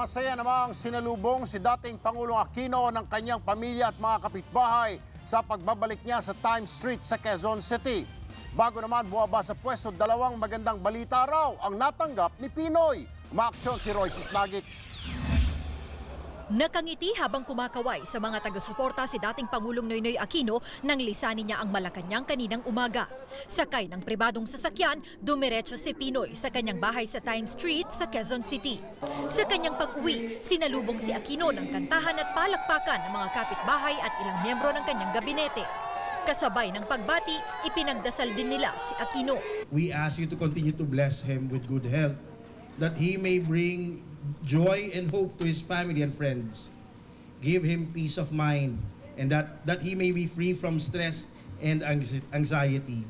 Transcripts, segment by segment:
masaya namang sinalubong si dating Pangulong Aquino ng kanyang pamilya at mga kapitbahay sa pagbabalik niya sa Times Street sa Quezon City. Bago naman buwaba sa pwesto, dalawang magandang balita raw ang natanggap ni Pinoy. Umaaksyon si Royce Snagit. Nakangiti habang kumakaway sa mga taga-suporta si dating Pangulong Noynoy Aquino nang lisanin niya ang Malacanang kaninang umaga. Sakay ng pribadong sasakyan, dumiretso si Pinoy sa kanyang bahay sa Times Street sa Quezon City. Sa kanyang pag-uwi, sinalubong si Aquino ng kantahan at palakpakan ng mga kapitbahay at ilang miyembro ng kanyang gabinete. Kasabay ng pagbati, ipinagdasal din nila si Aquino. we ask you to continue to bless him with good health, that he may bring joy and hope to his family and friends. Give him peace of mind, and that, that he may be free from stress and anxiety.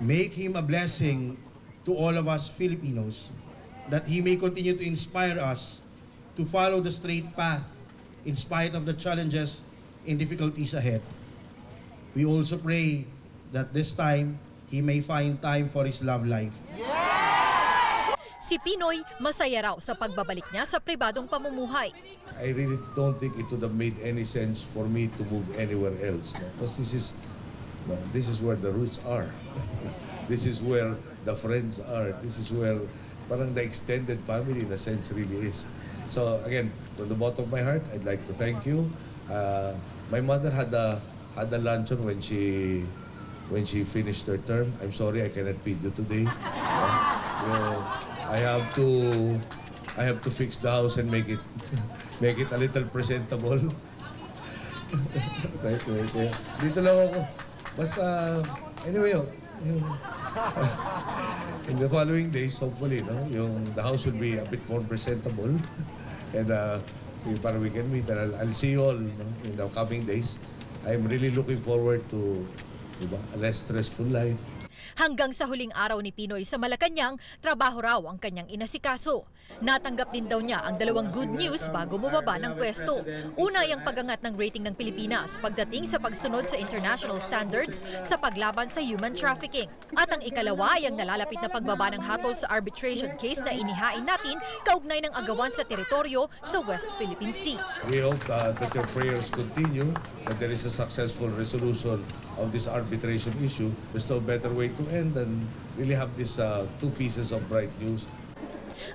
Make him a blessing to all of us Filipinos, that he may continue to inspire us to follow the straight path in spite of the challenges and difficulties ahead. We also pray that this time he may find time for his love life. Si Pinoy masaya raw sa pagbabalik niya sa pribadong pamumuhay. I really don't think it would have made any sense for me to move anywhere else. Because this is, this is where the roots are. this is where the friends are. This is where parang the extended family in a sense really is. So again, from the bottom of my heart, I'd like to thank you. Uh, my mother had a had a luncheon when she when she finished her term. I'm sorry I cannot feed you today. Uh, know, I have to I have to fix the house and make it make it a little presentable. You, thank you. Dito lang ako. Basta, anyway, oh, in the following days, hopefully, no, yung the house will be a bit more presentable. And uh, we, para we can meet. And I'll, I'll see you all no, in the coming days. I'm really looking forward to diba, a less stressful life. Hanggang sa huling araw ni Pinoy sa Malacanang, trabaho raw ang kanyang inasikaso. Natanggap din daw niya ang dalawang good news bago bumaba ng pwesto. Una ay ang pagangat ng rating ng Pilipinas pagdating sa pagsunod sa international standards sa paglaban sa human trafficking. At ang ikalawa ay ang nalalapit na pagbaba ng hatol sa arbitration case na inihain natin kaugnay ng agawan sa teritoryo sa West Philippine Sea. We hope uh, that your prayers continue, that there is a successful resolution of this arbitration issue. There's no better way to end than really have these uh, two pieces of bright news.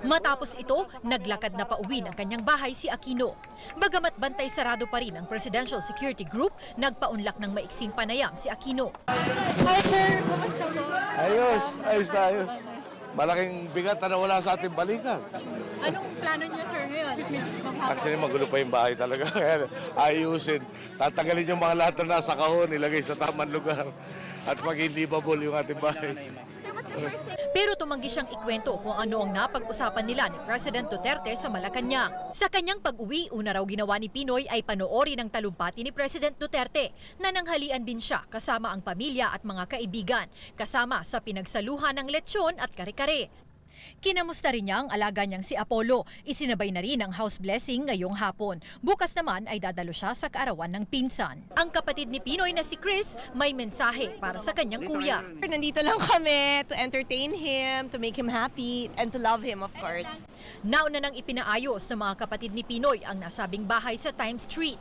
Matapos ito, naglakad na pauwi ng kanyang bahay si Aquino. Bagamat bantay sarado pa rin ang Presidential Security Group, nagpaunlak ng maiksing panayam si Aquino. Hi sir, kumusta po? Ayos, ayos na ayos. Malaking bigat na nawala sa ating balikan. Anong plano niyo sir ngayon? Maghapon? Actually, magulo pa yung bahay talaga. Ayusin. Tatanggalin yung mga lahat na nasa kahon, ilagay sa tamang lugar. At maging livable yung ating bahay. Pero tumanggi siyang ikwento kung ano ang napag-usapan nila ni President Duterte sa Malacanang. Sa kanyang pag-uwi, una raw ginawa ni Pinoy ay panoorin ang talumpati ni President Duterte na nanghalian din siya kasama ang pamilya at mga kaibigan, kasama sa pinagsaluhan ng lechon at kare-kare. Kinamusta rin niya ang alaga niyang si Apollo. Isinabay na rin ang house blessing ngayong hapon. Bukas naman ay dadalo siya sa kaarawan ng pinsan. Ang kapatid ni Pinoy na si Chris may mensahe para sa kanyang kuya. Nandito lang kami to entertain him, to make him happy, and to love him, of course. Nauna nang ipinaayos sa mga kapatid ni Pinoy ang nasabing bahay sa Times Street.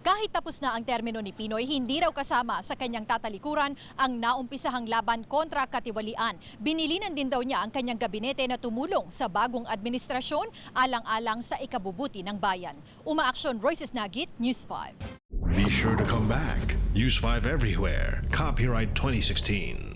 Kahit tapos na ang termino ni Pinoy, hindi raw kasama sa kanyang tatalikuran ang naumpisahang laban kontra katiwalian. Binilinan din daw niya ang kanyang gabinete na tumulong sa bagong administrasyon alang-alang sa ikabubuti ng bayan. Umaaksyon Royces Nagit, News 5. Be sure to come back. Use 5 everywhere. Copyright 2016.